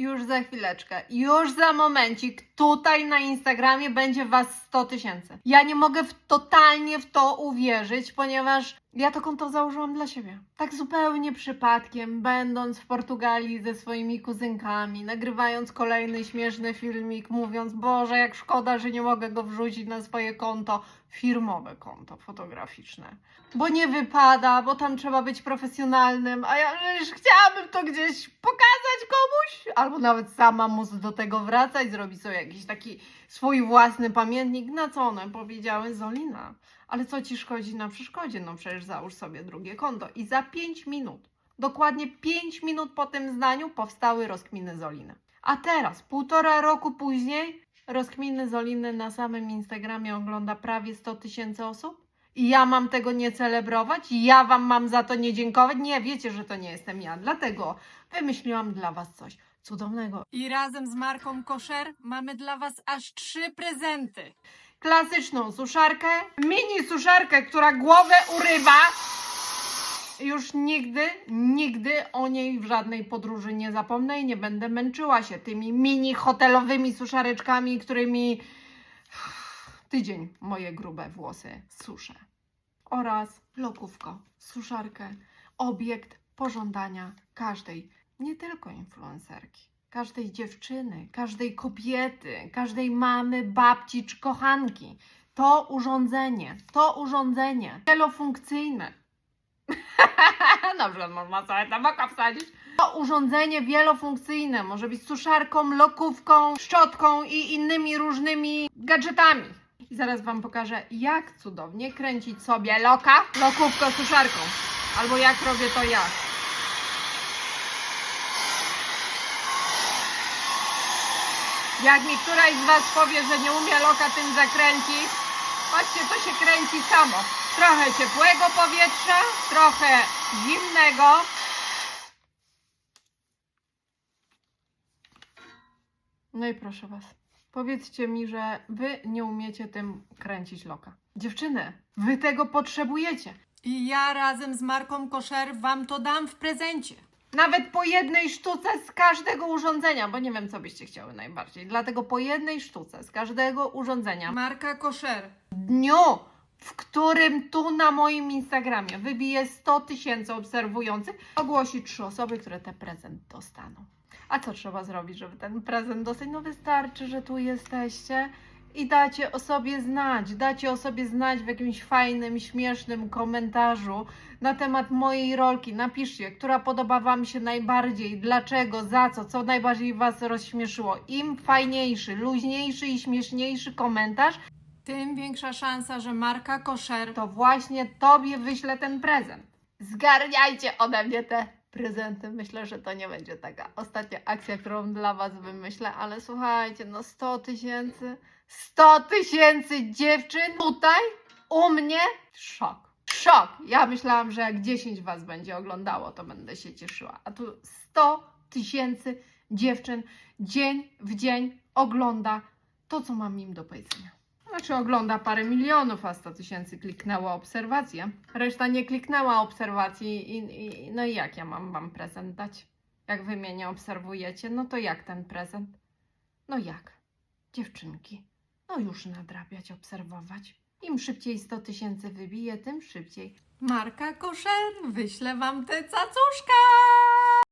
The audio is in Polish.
Już za chwileczkę, już za momencik, tutaj na Instagramie będzie Was 100 tysięcy. Ja nie mogę w, totalnie w to uwierzyć, ponieważ ja to konto założyłam dla siebie. Tak zupełnie przypadkiem, będąc w Portugalii ze swoimi kuzynkami, nagrywając kolejny śmieszny filmik, mówiąc, Boże, jak szkoda, że nie mogę go wrzucić na swoje konto, firmowe konto fotograficzne. Bo nie wypada, bo tam trzeba być profesjonalnym, a ja przecież chciałabym to gdzieś pokazać komuś, albo nawet sama móc do tego wracać, zrobić sobie jakiś taki swój własny pamiętnik. Na co one powiedziały? Zolina, ale co ci szkodzi na przeszkodzie? No przecież załóż sobie drugie konto. I za 5 minut, dokładnie 5 minut po tym zdaniu powstały rozkminy Zoliny. A teraz, półtora roku później, rozkminy Zoliny na samym Instagramie ogląda prawie 100 tysięcy osób? I ja mam tego nie celebrować? Ja wam mam za to nie dziękować? Nie, wiecie, że to nie jestem ja. Dlatego wymyśliłam dla was coś cudownego. I razem z marką Koszer mamy dla was aż trzy prezenty. Klasyczną suszarkę, mini suszarkę, która głowę urywa. Już nigdy, nigdy o niej w żadnej podróży nie zapomnę i nie będę męczyła się tymi mini hotelowymi suszareczkami, którymi tydzień moje grube włosy suszę. Oraz lokówko, suszarkę, obiekt pożądania każdej, nie tylko influencerki, każdej dziewczyny, każdej kobiety, każdej mamy, babci czy kochanki. To urządzenie, to urządzenie wielofunkcyjne. Na przykład można sobie tam oka wsadzić. To urządzenie wielofunkcyjne może być suszarką, lokówką, szczotką i innymi różnymi gadżetami. I zaraz Wam pokażę, jak cudownie kręcić sobie loka lokówką suszarką. Albo jak robię to ja. Jak mi któraś z Was powie, że nie umie loka tym zakręcić, patrzcie, to się kręci samo. Trochę ciepłego powietrza, trochę zimnego. No i proszę Was, powiedzcie mi, że Wy nie umiecie tym kręcić loka. Dziewczyny, Wy tego potrzebujecie. I ja razem z marką Koszer Wam to dam w prezencie. Nawet po jednej sztuce z każdego urządzenia, bo nie wiem, co byście chciały najbardziej. Dlatego po jednej sztuce z każdego urządzenia. Marka Koszer. W dniu, w którym tu na moim Instagramie wybije 100 tysięcy obserwujących, ogłosi trzy osoby, które ten prezent dostaną. A co trzeba zrobić, żeby ten prezent dostać? No wystarczy, że tu jesteście i dacie o sobie znać. Dacie o sobie znać w jakimś fajnym, śmiesznym komentarzu na temat mojej rolki. Napiszcie, która podoba Wam się najbardziej, dlaczego, za co, co najbardziej Was rozśmieszyło. Im fajniejszy, luźniejszy i śmieszniejszy komentarz, tym większa szansa, że marka Koszer to właśnie Tobie wyśle ten prezent. Zgarniajcie ode mnie te prezenty. Myślę, że to nie będzie taka ostatnia akcja, którą dla Was wymyślę, ale słuchajcie, no 100 tysięcy, 100 tysięcy dziewczyn tutaj u mnie. Szok. Szok. Ja myślałam, że jak 10 Was będzie oglądało, to będę się cieszyła. A tu 100 tysięcy dziewczyn dzień w dzień ogląda to, co mam im do powiedzenia. Znaczy ogląda parę milionów, a 100 tysięcy kliknęło obserwację. Reszta nie kliknęła obserwacji i, i no i jak ja mam wam prezent dać? Jak wy mnie nie obserwujecie, no to jak ten prezent? No jak? Dziewczynki, no już nadrabiać, obserwować. Im szybciej 100 tysięcy wybije, tym szybciej. Marka Koszer wyślę wam tę cacuszka!